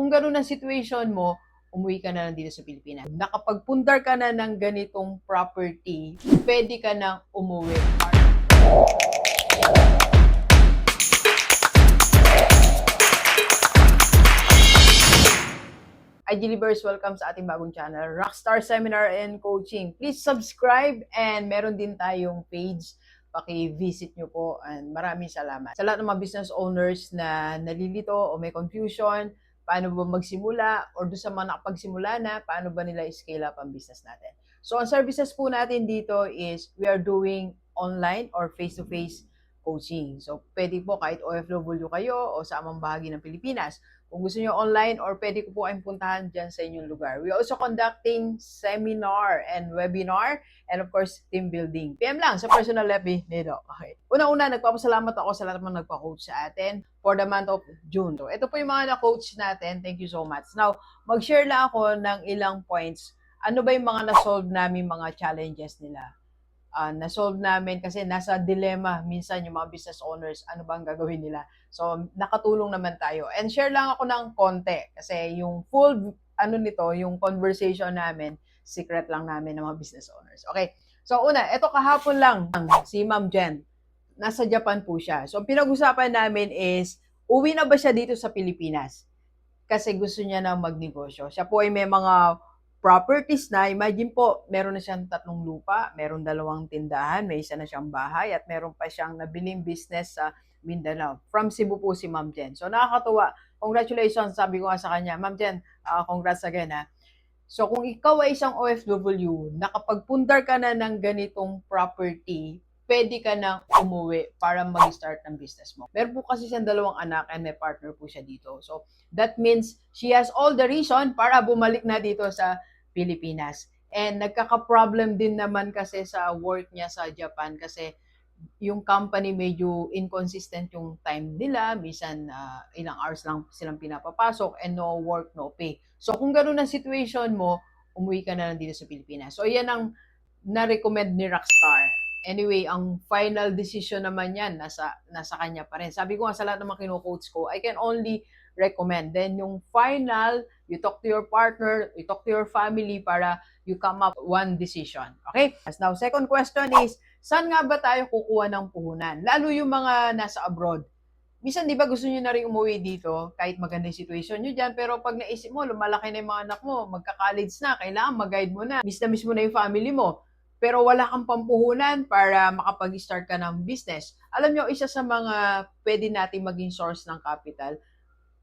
kung ganun ang situation mo, umuwi ka na lang dito sa Pilipinas. Nakapagpundar ka na ng ganitong property, pwede ka na umuwi. IG Libers, welcome sa ating bagong channel, Rockstar Seminar and Coaching. Please subscribe and meron din tayong page. Paki-visit nyo po and maraming salamat. Sa lahat ng mga business owners na nalilito o may confusion, paano ba magsimula or doon sa mga nakapagsimula na, paano ba nila i-scale up ang business natin. So, ang services po natin dito is we are doing online or face-to-face coaching. So, pwede po kahit OFW kayo o sa amang bahagi ng Pilipinas. Kung gusto nyo online or pwede ko po kayong puntahan dyan sa inyong lugar. We also conducting seminar and webinar and of course, team building. PM lang sa personal level nito. Okay. Una-una, nagpapasalamat ako sa lahat ng nagpa-coach sa atin for the month of June. So, ito po yung mga na-coach natin. Thank you so much. Now, mag-share lang ako ng ilang points. Ano ba yung mga na-solve namin mga challenges nila? Uh, na-solve namin kasi nasa dilemma minsan yung mga business owners, ano bang gagawin nila. So, nakatulong naman tayo. And share lang ako ng konti kasi yung full, ano nito, yung conversation namin, secret lang namin ng mga business owners. Okay. So, una, ito kahapon lang, si Ma'am Jen, nasa Japan po siya. So, pinag-usapan namin is, uwi na ba siya dito sa Pilipinas? Kasi gusto niya na magnegosyo. Siya po ay may mga properties na, imagine po, meron na siyang tatlong lupa, meron dalawang tindahan, may isa na siyang bahay, at meron pa siyang nabiling business sa Mindanao. From Cebu po si Ma'am Jen. So nakakatuwa. Congratulations, sabi ko nga sa kanya. Ma'am Jen, uh, congrats again ha. So kung ikaw ay isang OFW, nakapagpundar ka na ng ganitong property, pwede ka na umuwi para mag-start ng business mo. Meron po kasi siyang dalawang anak and may partner po siya dito. So, that means she has all the reason para bumalik na dito sa Pilipinas. And nagkaka-problem din naman kasi sa work niya sa Japan kasi yung company medyo inconsistent yung time nila, minsan uh, ilang hours lang silang pinapapasok and no work, no pay. So kung ganun ang situation mo, umuwi ka na lang dito sa Pilipinas. So yan ang na-recommend ni Rockstar. Anyway, ang final decision naman yan, nasa, nasa kanya pa rin. Sabi ko nga sa lahat ng mga kino-coach ko, I can only recommend. Then yung final, you talk to your partner, you talk to your family para you come up one decision. Okay? As now, second question is, saan nga ba tayo kukuha ng puhunan? Lalo yung mga nasa abroad. Minsan, di ba gusto nyo na rin umuwi dito kahit maganda yung situation nyo dyan, pero pag naisip mo, lumalaki na yung mga anak mo, magka-college na, kailangan mag-guide mo na. Miss na miss mo na yung family mo pero wala kang pampuhunan para makapag-start ka ng business. Alam nyo, isa sa mga pwede natin maging source ng capital,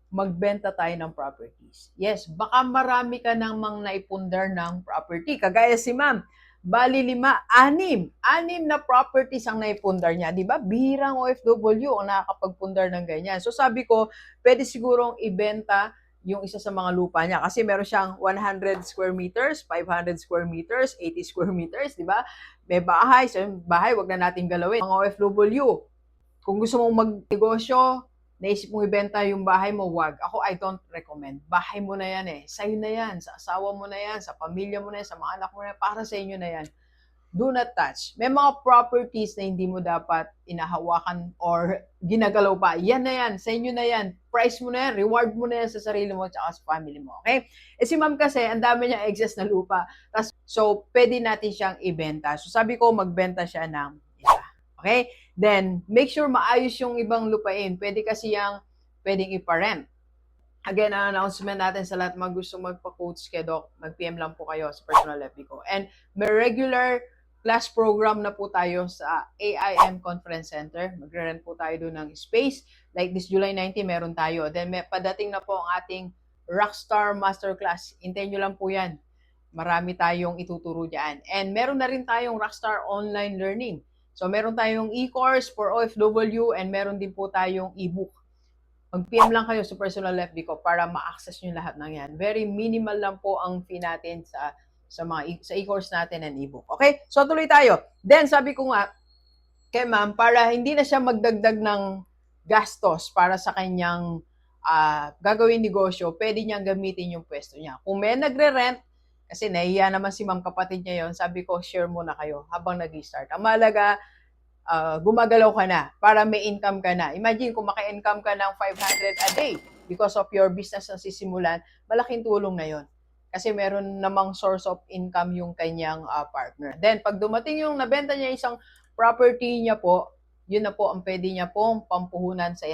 magbenta tayo ng properties. Yes, baka marami ka nang mang naipundar ng property. Kagaya si ma'am, bali lima, anim. Anim na properties ang naipundar niya. Di ba? Bihirang OFW ang nakakapagpundar ng ganyan. So sabi ko, pwede sigurong ibenta yung isa sa mga lupa niya. Kasi meron siyang 100 square meters, 500 square meters, 80 square meters, di ba? May bahay. So, yung bahay, wag na natin galawin. Mga OFW, kung gusto mong magnegosyo, naisip mong ibenta yung bahay mo, wag. Ako, I don't recommend. Bahay mo na yan eh. Sa'yo na yan. Sa asawa mo na yan. Sa pamilya mo na yan. Sa mga anak mo na yan. Para sa inyo na yan do not touch. May mga properties na hindi mo dapat inahawakan or ginagalaw pa. Yan na yan. Sa inyo na yan. Price mo na yan. Reward mo na yan sa sarili mo at sa family mo. Okay? Eh si ma'am kasi, ang dami niya excess na lupa. Tas, so, pwede natin siyang ibenta. So, sabi ko, magbenta siya ng isa. Okay? Then, make sure maayos yung ibang lupain. Pwede kasi yung pwedeng iparent. Again, ang announcement natin sa lahat mga gusto magpa-coach kay Doc, mag-PM lang po kayo sa personal FB ko. And may regular class program na po tayo sa AIM Conference Center. Magre-rent po tayo doon ng space. Like this July 19, meron tayo. Then may padating na po ang ating Rockstar Masterclass. Hintayin nyo lang po yan. Marami tayong ituturo dyan. And meron na rin tayong Rockstar Online Learning. So meron tayong e-course for OFW and meron din po tayong e-book. Mag-PM lang kayo sa personal FB ko para ma-access nyo lahat ng yan. Very minimal lang po ang fee natin sa sa mga sa e-course natin and e-book. Okay? So tuloy tayo. Then sabi ko nga kay ma'am para hindi na siya magdagdag ng gastos para sa kanyang uh, gagawin negosyo, pwede niyang gamitin yung pwesto niya. Kung may nagre-rent, kasi nahiya naman si ma'am kapatid niya yon sabi ko, share muna kayo habang nag-start. Ang malaga, uh, gumagalaw ka na para may income ka na. Imagine kung maka-income ka ng 500 a day, because of your business na sisimulan, malaking tulong na yon. Kasi meron namang source of income yung kanyang ah, partner. Then, pag dumating yung nabenta niya isang property niya po, yun na po ang pwede niya pong pampuhunan sa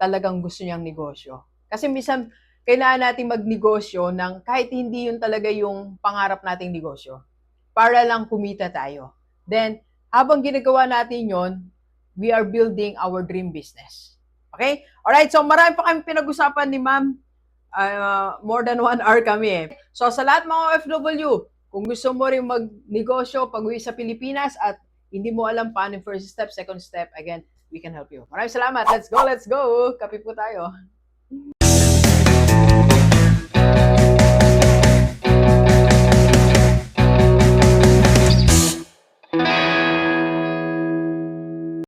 talagang gusto niyang negosyo. Kasi minsan, kailangan natin magnegosyo ng kahit hindi yun talaga yung pangarap nating negosyo. Para lang kumita tayo. Then, habang ginagawa natin yon, we are building our dream business. Okay? Alright, so marami pa kami pinag-usapan ni ma'am. Uh, more than one hour kami eh. So sa lahat mga OFW, kung gusto mo rin magnegosyo pag uwi sa Pilipinas at hindi mo alam paano yung first step, second step, again, we can help you. Maraming salamat. Let's go, let's go. Kape po tayo.